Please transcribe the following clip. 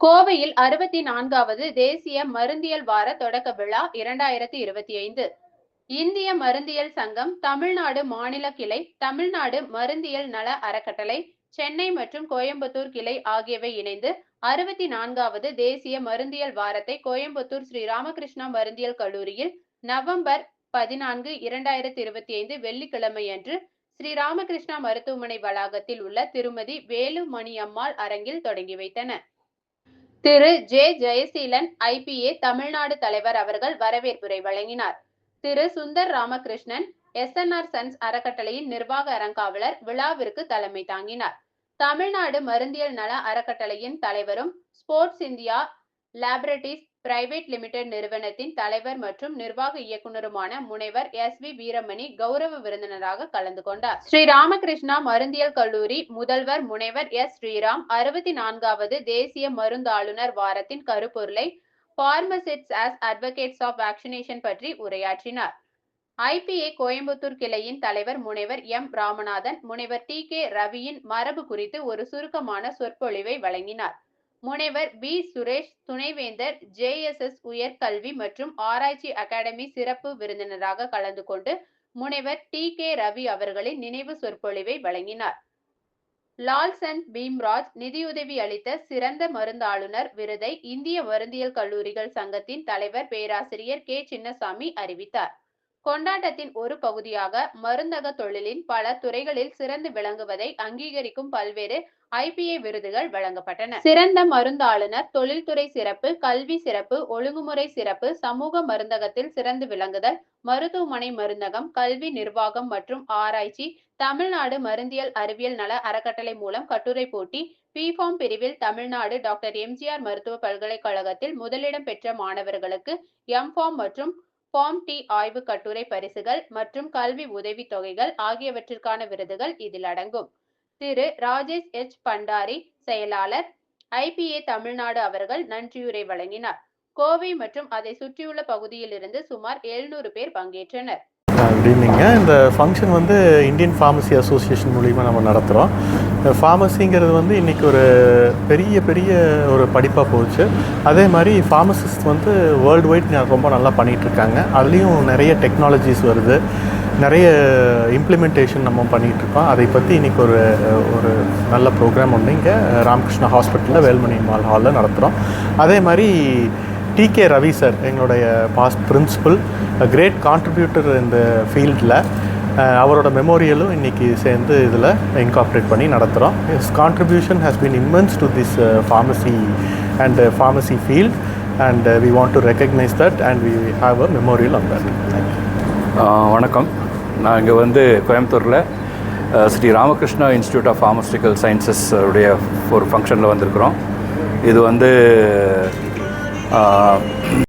கோவையில் அறுபத்தி நான்காவது தேசிய மருந்தியல் வார தொடக்க விழா இரண்டாயிரத்தி இருபத்தி ஐந்து. இந்திய மருந்தியல் சங்கம் தமிழ்நாடு மாநில கிளை தமிழ்நாடு மருந்தியல் நல அறக்கட்டளை சென்னை மற்றும் கோயம்புத்தூர் கிளை ஆகியவை இணைந்து அறுபத்தி நான்காவது தேசிய மருந்தியல் வாரத்தை கோயம்புத்தூர் ஸ்ரீ ராமகிருஷ்ணா மருந்தியல் கல்லூரியில் நவம்பர் பதினான்கு இரண்டாயிரத்தி இருபத்தி ஐந்து வெள்ளிக்கிழமையன்று ஸ்ரீ ராமகிருஷ்ணா மருத்துவமனை வளாகத்தில் உள்ள திருமதி வேலுமணி அம்மாள் அரங்கில் தொடங்கி வைத்தன திரு. ஜே. ஜெயசீலன் ஐபிஏ தமிழ்நாடு தலைவர் அவர்கள் வரவேற்புரை வழங்கினார். திரு. சுந்தர் ராமகிருஷ்ணன் எஸ்என்ஆர் சன்ஸ் அறக்கட்டளையின் நிர்வாக அறங்காவலர் விழாவிற்கு தலைமை தாங்கினார். தமிழ்நாடு மருந்தியல் நல அறக்கட்டளையின் தலைவரும் sports India laboratories private limited நிறுவனத்தின் தலைவர் மற்றும் நிர்வாக இயக்குனருமான முனைவர் எஸ் வி வீரமணி கௌரவ விருந்தினராக கலந்து கொண்டார். ஸ்ரீ ராமகிருஷ்ணா மருந்தியல் கல்லூரி முதல்வர் முனைவர் எஸ் ஸ்ரீராம் அறுபத்தி நான்காவது தேசிய மருந்தாளுநர் வாரத்தின் கருப்பொருளை pharmacists as advocates of vaccination பற்றி உரையாற்றினார். ஐபிஏ கோயம்புத்தூர் கிளையின் தலைவர் முனைவர் எம் ராமநாதன் முனைவர் டி கே ரவியின் மரபு குறித்து ஒரு சுருக்கமான சொற்பொழிவை வழங்கினார். முனைவர் பி சுரேஷ் துணைவேந்தர் ஜேஎஸ்எஸ் உயர்கல்வி மற்றும் ஆராய்ச்சி அகாடமி சிறப்பு விருந்தினராக கலந்து கொண்டு முனைவர் டி. கே. ரவி அவர்களின் நினைவு சொற்பொழிவை வழங்கினார். லால்சன் பீம்ராஜ் நிதியுதவி அளித்த சிறந்த மருந்தாளுநர் விருதை இந்திய மருந்தியல் கல்லூரிகள் சங்கத்தின் தலைவர் பேராசிரியர் கே. சின்னசாமி அறிவித்தார். கொண்டாட்டத்தின் ஒரு பகுதியாக மருந்தக தொழிலின் பல துறைகளில் சிறந்து விளங்குவதை அங்கீகரிக்கும் பல்வேறு ஐபிஏ விருதுகள் வழங்கப்பட்டன. சிறந்த மருந்தாளுநர் தொழில்துறை சிறப்பு கல்வி சிறப்பு ஒழுங்குமுறை சிறப்பு சமூக மருந்தகத்தில் சிறந்து விளங்குதல் மருத்துவமனை மருந்தகம் கல்வி நிர்வாகம் மற்றும் ஆராய்ச்சி தமிழ்நாடு மருந்தியல் அறிவியல் நல அறக்கட்டளை மூலம் கட்டுரை போட்டி பிஃபார்ம் பிரிவில் தமிழ்நாடு டாக்டர் எம்ஜிஆர் மருத்துவ பல்கலைக்கழகத்தில் முதலிடம் பெற்ற மாணவர்களுக்கு எம்ஃபார்ம் மற்றும் ஃபார்ம் டி ஆய்வு கட்டுரை பரிசுகள் மற்றும் கல்வி உதவித் தொகைகள் ஆகியவற்றிற்கான விருதுகள் இதில் அடங்கும். திரு. ராஜேஷ் எச். பண்டாரி செயலாளர் ஐபிஏ தமிழ்நாடு அவர்கள் நன்றியுரை வழங்கினார். கோவை மற்றும் அதை சுற்றியுள்ள பகுதியிலிருந்து சுமார் எழுநூறு பேர் பங்கேற்றனர். குட் ஈவினிங்க இந்த ஃபங்க்ஷன் வந்து இந்தியன் ஃபார்மசி அசோசியேஷன் மூலிமா நம்ம நடத்துகிறோம் ஃபார்மசிங்கிறது வந்து இன்றைக்கி ஒரு பெரிய பெரிய ஒரு படிப்பாக போச்சு. அதே மாதிரி ஃபார்மசிஸ்ட் வந்து வேர்ல்டு வைட் ரொம்ப நல்லா பண்ணிகிட்ருக்காங்க அதுலேயும் நிறைய டெக்னாலஜிஸ் வருது. நிறைய இம்ப்ளிமெண்டேஷன் நம்ம பண்ணிகிட்ருக்கோம் அதை பற்றி இன்றைக்கி ஒரு ஒரு நல்ல ப்ரோக்ராம் ஒன்று இங்கே ராமகிருஷ்ணா ஹாஸ்பிட்டலில் வேல்மணி மால் ஹாலில் நடத்துகிறோம் அதே மாதிரி டி கே ரவி சார் எங்களுடைய பாஸ்ட் பிரின்சிபல் கிரேட் கான்ட்ரிபியூட்டர் இந்த ஃபீல்டில் அவரோட மெமோரியலும் இன்றைக்கி சேர்ந்து இதில் இன்கார்ப்ரேட் பண்ணி நடத்துகிறோம் is contribution has been immense to this pharmacy and pharmacy field and we want to recognise that and we have a memorial on that வணக்கம். நான் இங்கே வந்து கோயம்புத்தூரில் Sri Ramakrishna institute of pharmaceutical sciences உடைய ஒரு ஃபங்க்ஷனில் வந்திருக்கிறோம். இது வந்து uh,